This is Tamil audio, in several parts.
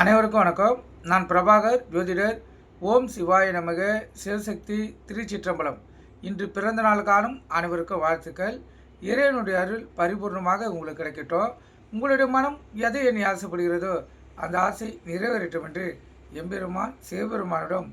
அனைவருக்கும் வணக்கம். நான் பிரபாகர் ஜோதிடர். ஓம் சிவாய நமக சிவசக்தி திருச்சிற்றம்பலம். இன்று பிறந்த நாள் காணும் அனைவருக்கும் வாழ்த்துக்கள். இறைவனுடைய அருள் பரிபூர்ணமாக உங்களுக்கு கிடைக்கட்டும். உங்களுடைய மனம் எதை எண்ணி ஆசைப்படுகிறதோ அந்த ஆசை நிறைவேறட்டும் என்று எம்பெருமான் சிவபெருமானிடம்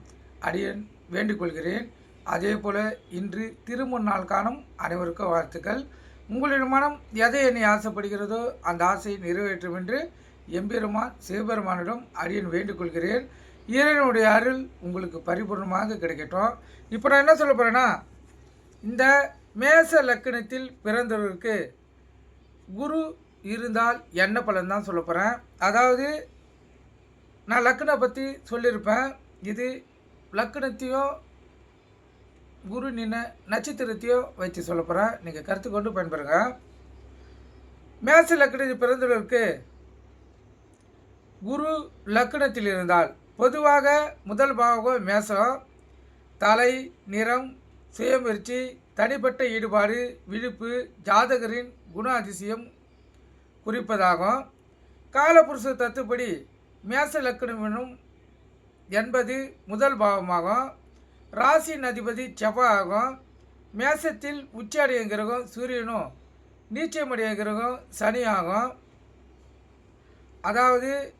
அடியேன் வேண்டிக் கொள்கிறேன். அதே போல இன்று திருமுன்னாள் காணும் அனைவருக்கும் வாழ்த்துக்கள். உங்களுடைய மனம் எதை எண்ணி ஆசைப்படுகிறதோ அந்த ஆசை நிறைவேற்றும் என்று எம்பெருமான் சிவபெருமானிடம் அரியன் வேண்டிக் ஈரனுடைய அருள் உங்களுக்கு பரிபூர்ணமாக கிடைக்கட்டும். இப்போ நான் என்ன சொல்ல போகிறேன்னா இந்த மேச லக்கணத்தில் பிறந்தவருக்கு குரு இருந்தால் என்ன பலன் தான் சொல்ல போகிறேன் அதாவது நான் லக்கணை பற்றி சொல்லியிருப்பேன் இது லக்கணத்தையும் குரு நின்ன நட்சத்திரத்தையும் வச்சு சொல்ல போகிறேன் நீங்கள் கருத்து கொண்டு பயன்பெறுங்க. மேச லக்கணத்தில் பிறந்தவர்களுக்கு குரு லக்னத்தில் இருந்தால் பொதுவாக முதல் பாகம் மேசம் தலை நிறம் சுயமுயற்சி தனிப்பட்ட ஈடுபாடு விழிப்பு ஜாதகரின் குண அதிசயம் குறிப்பதாகும். காலபுருஷ தத்துப்படி மேச லக்கணம் எனும் என்பது முதல் பாவமாகும் ராசியின் அதிபதி செவ்வாய் ஆகும். மேசத்தில் உச்சி கிரகம் சூரியனும் நீச்சமடைய கிரகம் சனி ஆகும். அதாவது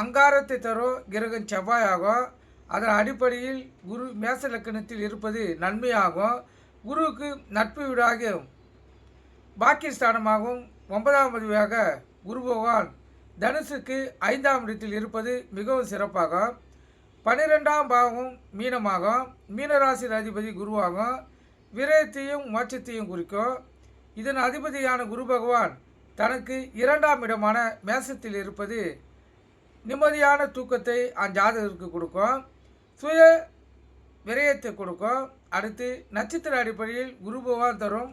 அங்காரத்தை தரும் கிரகம் செவ்வாயாகும் அதன் அடிப்படையில் குரு மேச லக்கணத்தில் இருப்பது நன்மையாகும். குருவுக்கு நட்பு வீடாகும் பாக்கியஸ்தானமாகவும் ஒன்பதாம் பதிவாக குரு பகவான் தனுசுக்கு ஐந்தாம் இடத்தில் இருப்பது மிகவும் சிறப்பாகும். பன்னிரெண்டாம் பாவம் மீனமாகும். மீனராசி அதிபதி குருவாகும். விரயத்தையும் மோட்சத்தையும் குறிக்கும். இதன் அதிபதியான குரு பகவான் தனக்கு இரண்டாம் இடமான மேசத்தில் இருப்பது நிம்மதியான தூக்கத்தை அந்த ஜாதகருக்கு கொடுக்கும். சுய விரயத்தை கொடுக்கும். அடுத்து நட்சத்திர அடிப்படையில் குரு பகவான் தரும்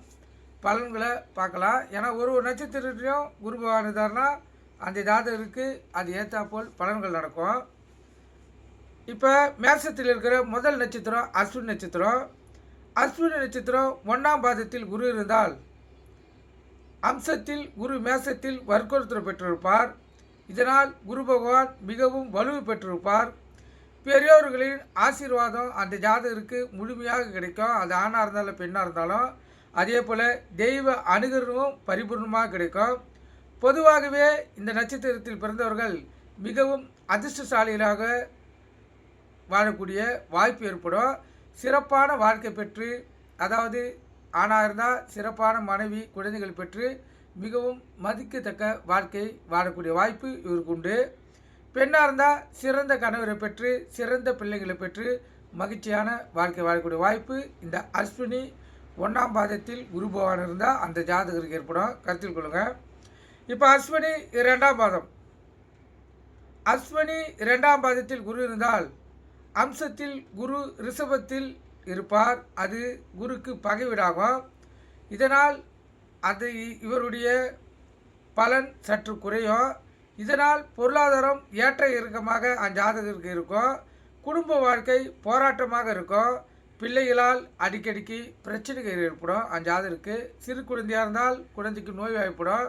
பலன்களை பார்க்கலாம். ஏன்னா ஒரு ஒரு நட்சத்திரத்திலையும் குரு பகவான் இருந்தார்னா அந்த ஜாதகருக்கு அது ஏற்றாப்போல் பலன்கள் நடக்கும். இப்போ மேசத்தில் இருக்கிற முதல் நட்சத்திரம் அஸ்வின் நட்சத்திரம். அஸ்வினி நட்சத்திரம் ஒன்றாம் பாதத்தில் குரு இருந்தால் அம்சத்தில் குரு மேசத்தில் வர்க்கோத்தரம் பெற்றிருப்பார். இதனால் குரு பகவான் மிகவும் வலுவு பெற்றிருப்பார். பெரியோர்களின் ஆசீர்வாதம் அந்த ஜாதகருக்கு முழுமையாக கிடைக்கும். அது ஆணாக இருந்தாலும் பெண்ணாக இருந்தாலும் அதே போல் தெய்வ அனுகிரகமும் பரிபூர்ணமாக கிடைக்கும். பொதுவாகவே இந்த நட்சத்திரத்தில் பிறந்தவர்கள் மிகவும் அதிர்ஷ்டசாலிகளாக வாழக்கூடிய வாய்ப்பு ஏற்படும். சிறப்பான வாழ்க்கை பெற்று அதாவது ஆணாக இருந்தால் சிறப்பான மனைவி குழந்தைகள் பெற்று மிகவும் மதிக்கத்தக்க வாழ்க்கை வாழக்கூடிய வாய்ப்பு இவருக்கு உண்டு. பெண்ணாக இருந்தால் சிறந்த கணவரை பெற்று சிறந்த பிள்ளைகளை பெற்று மகிழ்ச்சியான வாழ்க்கை வாழக்கூடிய வாய்ப்பு இந்த அஸ்வினி ஒன்றாம் பாதத்தில் குரு பகவான் இருந்தால் அந்த ஜாதகருக்கு ஏற்படும். கருத்தில் கொள்ளுங்கள் இப்போ அஸ்வினி இரண்டாம் பாதம். அஸ்வினி இரண்டாம் பாதத்தில் குரு இருந்தால் அம்சத்தில் குரு ரிஷபத்தில் இருப்பார். அது குருக்கு பகைவிடாகும். இதனால் அது இவருடைய பலன் சற்று குறையும். இதனால் பொருளாதாரம் ஏற்ற இறக்கமாக அஞ்சாததற்கு இருக்கும். குடும்ப வாழ்க்கை போராட்டமாக இருக்கும். பிள்ளைகளால் அடிக்கடிக்கு பிரச்சனைகள் ஏற்படும். அஞ்சாததற்கு சிறு குழந்தையாக இருந்தால் குழந்தைக்கு நோய் வாய்ப்படும்.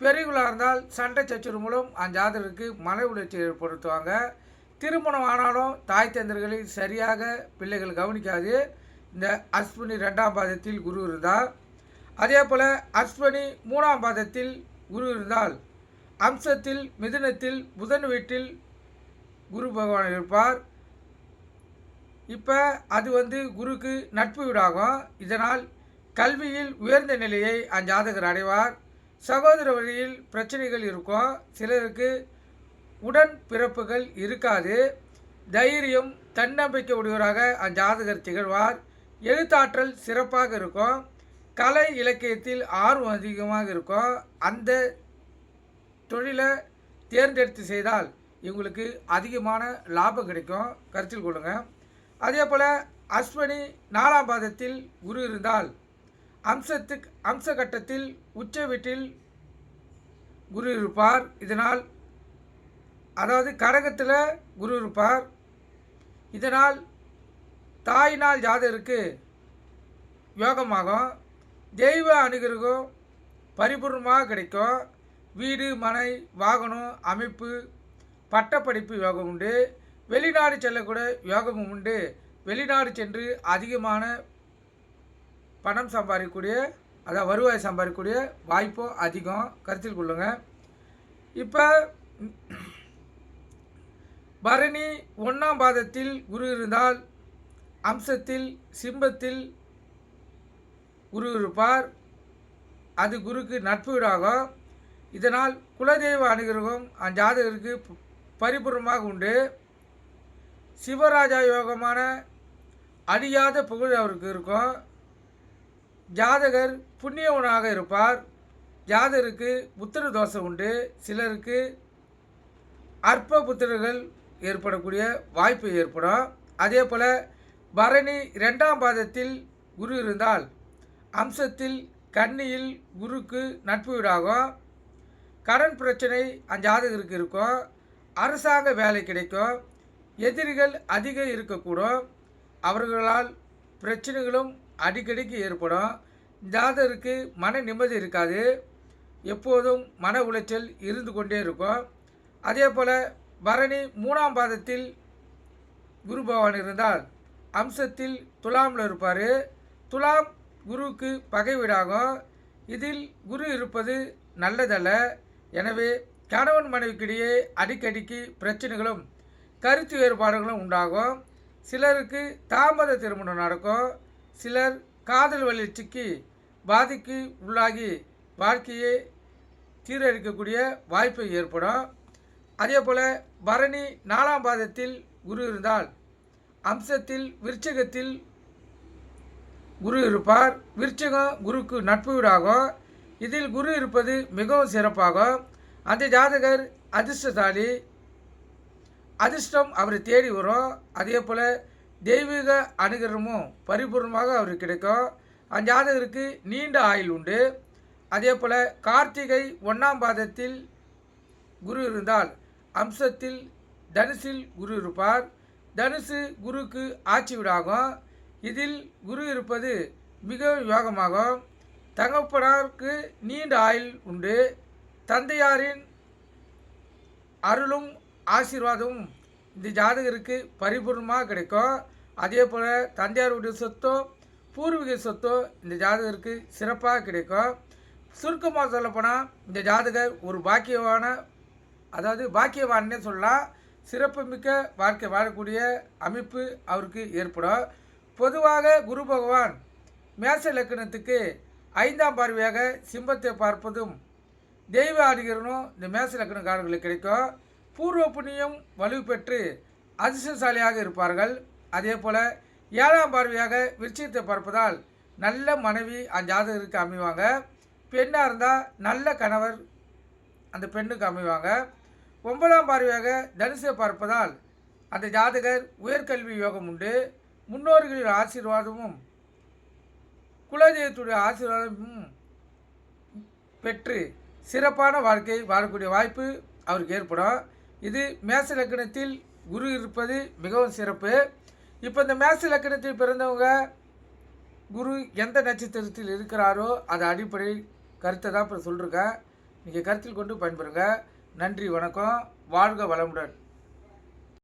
பெரியவர்களாக இருந்தால் சண்டை சச்சரவு மூலம் அஞ்சாததற்கு மன உளைச்சி ஏற்படுத்துவாங்க. திருமணம் ஆனாலும் தாய் தந்தர்களை சரியாக பிள்ளைகள் கவனிக்காது. இந்த அஸ்வினி ரெண்டாம் பாதத்தில் குரு இருந்தால் அதே போல் அஸ்வினி மூணாம் பாதத்தில் குரு இருந்தால் அம்சத்தில் மிதுனத்தில் புதன் வீட்டில் குரு பகவான் இருப்பார். இப்போ அது வந்து குருக்கு நட்பு வீடாகும். இதனால் கல்வியில் உயர்ந்த நிலையை அஞ்சாதகர் அடைவார். சகோதர வழியில் பிரச்சனைகள் இருக்கும். சிலருக்கு உடன் பிறப்புகள் இருக்காது. தைரியம் தன்னம்பிக்கை உடையவராக அஞ்சாதகர் திகழ்வார். எழுத்தாற்றல் சிறப்பாக இருக்கும். கலை இலக்கியத்தில் ஆர்வம் அதிகமாக இருக்கோ அந்த தொழிலை தேர்ந்தெடுத்து செய்தால் இவங்களுக்கு அதிகமான லாபம் கிடைக்கும். கருத்தில் கொள்ளுங்கள் அதே போல் அஸ்வினி நாலாம் பாதத்தில் குரு இருந்தால் அம்சத்துக்கு அம்ச கட்டத்தில் உச்ச வீட்டில் குரு இருப்பார். இதனால் அதாவது கரகத்தில் குரு இருப்பார். இதனால் தாயினால் ஜாதகருக்கு யோகமாகும். தெய்வ அனுகிரகம் பரிபூர்ணமாக கிடைக்கும். வீடு மனை வாகனம் அமைப்பு பட்டப்படிப்பு யோகம் உண்டு. வெளிநாடு செல்லக்கூட யோகமும் உண்டு. வெளிநாடு சென்று அதிகமான பணம் சம்பாதிக்கக்கூடிய அதாவது வருவாய் சம்பாதிக்கக்கூடிய வாய்ப்பும் அதிகம். கருத்தில் கொள்ளுங்கள் இப்போ பரணி ஒன்றாம் பாதத்தில் குரு இருந்தால் அம்சத்தில் சிம்பத்தில் குரு இருப்பார் அது குருக்கு நட்பு வீடாகும் இதனால் குலதெய்வ அனுகிரகம் அந்த ஜாதகருக்கு பரிபூர்ணமாக உண்டு. சிவராஜா யோகமான அழியாத புகழ் அவருக்கு இருக்கும். ஜாதகர் புண்ணியவனாக இருப்பார். ஜாதகருக்கு புத்திர தோஷம் உண்டு. சிலருக்கு அற்ப புத்திரர்கள் ஏற்படக்கூடிய வாய்ப்பு ஏற்படும். அதே போல் பரணி ரெண்டாம் பாதத்தில் குரு இருந்தால் அம்சத்தில் கன்னியில் குருக்கு நட்பு வீடாகும் கடன் பிரச்சனை அந்த ஜாதகருக்கு இருக்கும் அரசாங்க வேலை கிடைக்கும் எதிரிகள் அதிகம் இருக்கக்கூடும் அவர்களால் பிரச்சனைகளும் அடிக்கடிக்கு ஏற்படும். ஜாதகருக்கு மன நிம்மதி இருக்காது. எப்போதும் மன உளைச்சல் இருந்து கொண்டே இருக்கும். அதே போல் பரணி மூணாம் பாதத்தில் குரு பகவான் இருந்தால் அம்சத்தில் துலாமில் இருப்பார். துலாம் குருவுக்கு பகை வீடாகும் இதில் குரு இருப்பது நல்லதல்ல. எனவே கணவன் மனைவிக்கிடையே அடிக்கடிக்கு பிரச்சனைகளும் கருத்து வேறுபாடுகளும் உண்டாகும் சிலருக்கு தாமத திருமணம் நடக்கும் சிலர் காதல் வளர்ச்சிக்கு பாதிக்கு உள்ளாகி வாழ்க்கையை சீரழிக்கக்கூடிய வாய்ப்பு ஏற்படும். அதே போல் பரணி நாலாம் பாதத்தில் குரு இருந்தால் அம்சத்தில் விருச்சகத்தில் குரு இருப்பார். விருச்சகம் குருக்கு நட்பு வீடாகும் இதில் குரு இருப்பது மிகவும் சிறப்பாகும் அந்த ஜாதகர் அதிர்ஷ்டசாலி. அதிர்ஷ்டம் அவரை தேடி வரும். அதே போல் தெய்வீக அனுகிரகமும் பரிபூர்ணமாக அவருக்கு கிடைக்கும். அந்த ஜாதகருக்கு நீண்ட ஆயுள் உண்டு. அதே போல் கார்த்திகை ஒன்றாம் பாதத்தில் குரு இருந்தால் அம்சத்தில் தனுசில் குரு இருப்பார். தனுசு குருக்கு ஆட்சி வீடாகும் இதில் குரு இருப்பது மிகவும் யோகமாகும். தகப்பனாருக்கு நீண்ட ஆயுள் உண்டு. தந்தையாரின் அருளும் ஆசீர்வாதமும் இந்த ஜாதகருக்கு பரிபூர்ணமாக கிடைக்கும். அதே போல் தந்தையாருடைய சொத்தோ பூர்வீக சொத்தோ இந்த ஜாதகருக்கு சிறப்பாக கிடைக்கும். சுருக்கமாக சொல்லப்போனால் இந்த ஜாதகர் ஒரு பாக்கியவான அதாவது பாக்கியவான்னே சொல்லலாம். சிறப்புமிக்க வாழ்க்கை வாழக்கூடிய அமைப்பு அவருக்கு ஏற்படும். பொதுவாக குரு பகவான் மேச லக்கணத்துக்கு ஐந்தாம் பார்வையாக சிம்பத்தை பார்ப்பதும் தெய்வ ஆதிகரனும் இந்த மேச லக்கணக்காரர்களுக்கு கிடைக்கும். பூர்வ புண்ணியம் வலுவு பெற்று அதிர்ஷ்டசாலியாக இருப்பார்கள். அதே போல் ஏழாம் பார்வையாக விருச்சிகத்தை பார்ப்பதால் நல்ல மனைவி அந்த ஜாதகருக்கு அமைவாங்க. பெண்ணாக இருந்தால் நல்ல கணவர் அந்த பெண்ணுக்கு அமைவாங்க. ஒன்பதாம் பார்வையாக தனுசை பார்ப்பதால் அந்த ஜாதகர் உயர்கல்வி யோகம் உண்டு. முன்னோர்களின் ஆசீர்வாதமும் குலதெய்வத்துடைய ஆசீர்வாதமும் பெற்று சிறப்பான வாழ்க்கை வாழக்கூடிய வாய்ப்பு அவருக்கு ஏற்படும். இது மேச லக்கணத்தில் குரு இருப்பது மிகவும் சிறப்பு. இப்போ இந்த மேச லக்கணத்தில் பிறந்தவங்க குரு எந்த நட்சத்திரத்தில் இருக்கிறாரோ அது அடிப்படை கருத்தை தான் இப்போ சொல்லிருக்கேன் நீங்கள் கருத்தில் கொண்டு பயன்பெறுங்க. நன்றி வணக்கம். வாழ்க வளமுடன்.